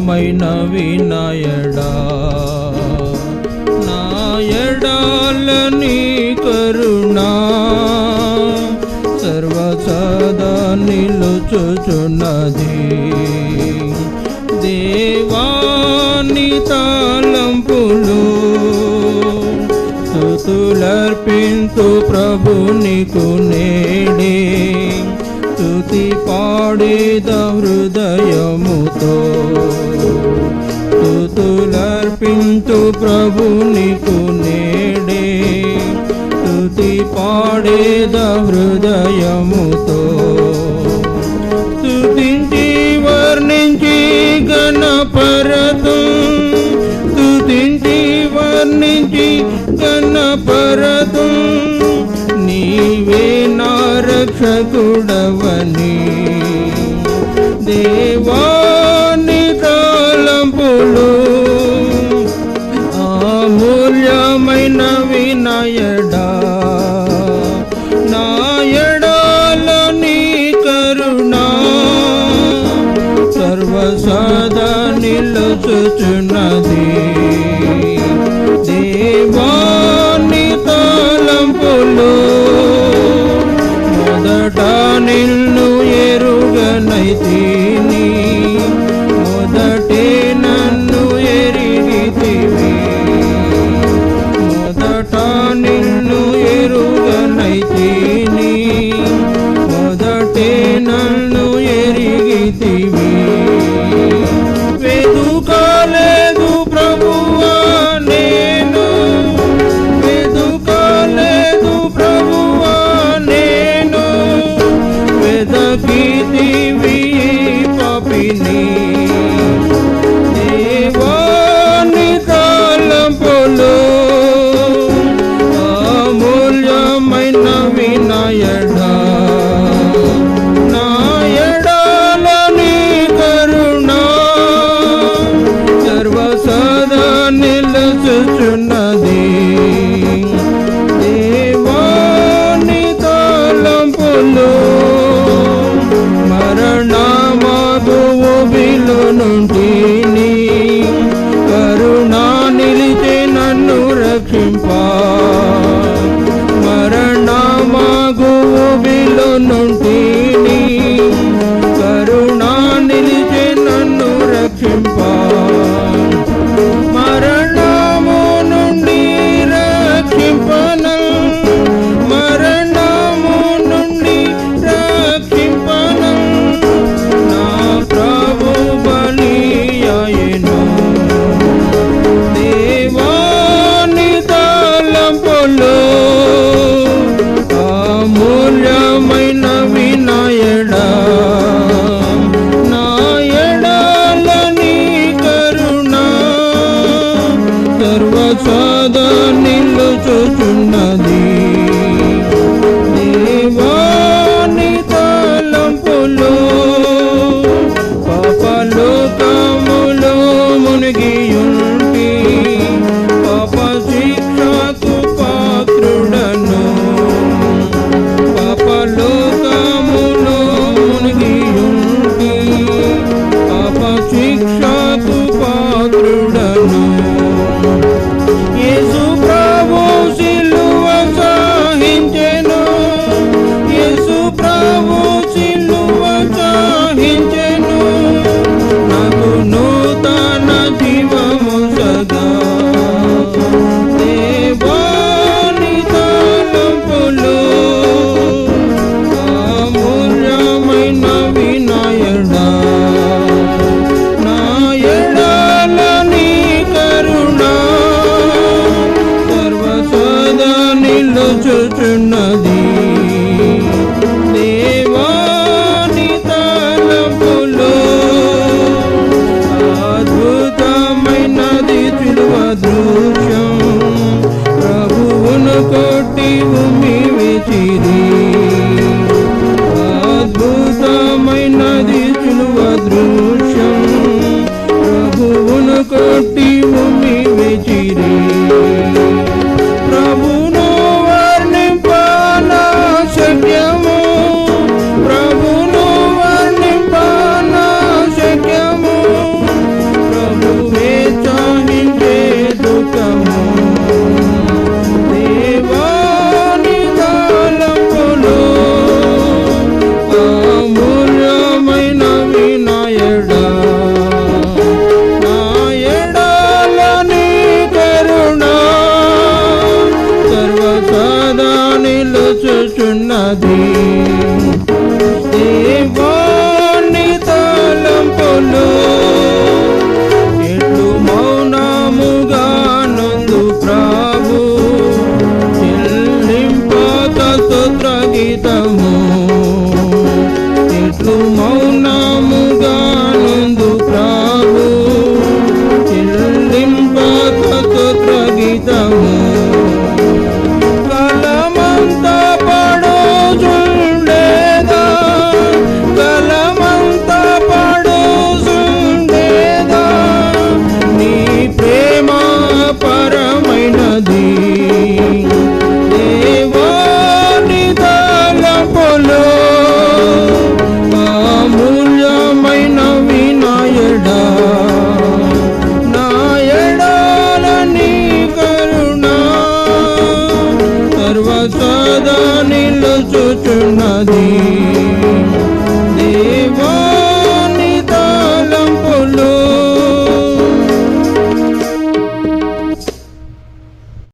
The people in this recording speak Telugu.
ప్రియమైన వినాయడా. నాయడాలని కరుణా సర్వసదా నిలుచుచున్నది. దేవాని తాళంపులు తులర్పింతు ప్రభుని కునేడే నేడే. స్తుతి పాడేద హృదయముతో అర్పింతు ప్రభుని నేడే తుతి పాడేద హృదయముతో. తుతించి వర్ణించి గణపరతు తుతించి వర్ణించి గణపరతు నీవే నా రక్షకుడవని. దేవా कृष्ण 你。राधे నిలుచుచున్నది. దేవా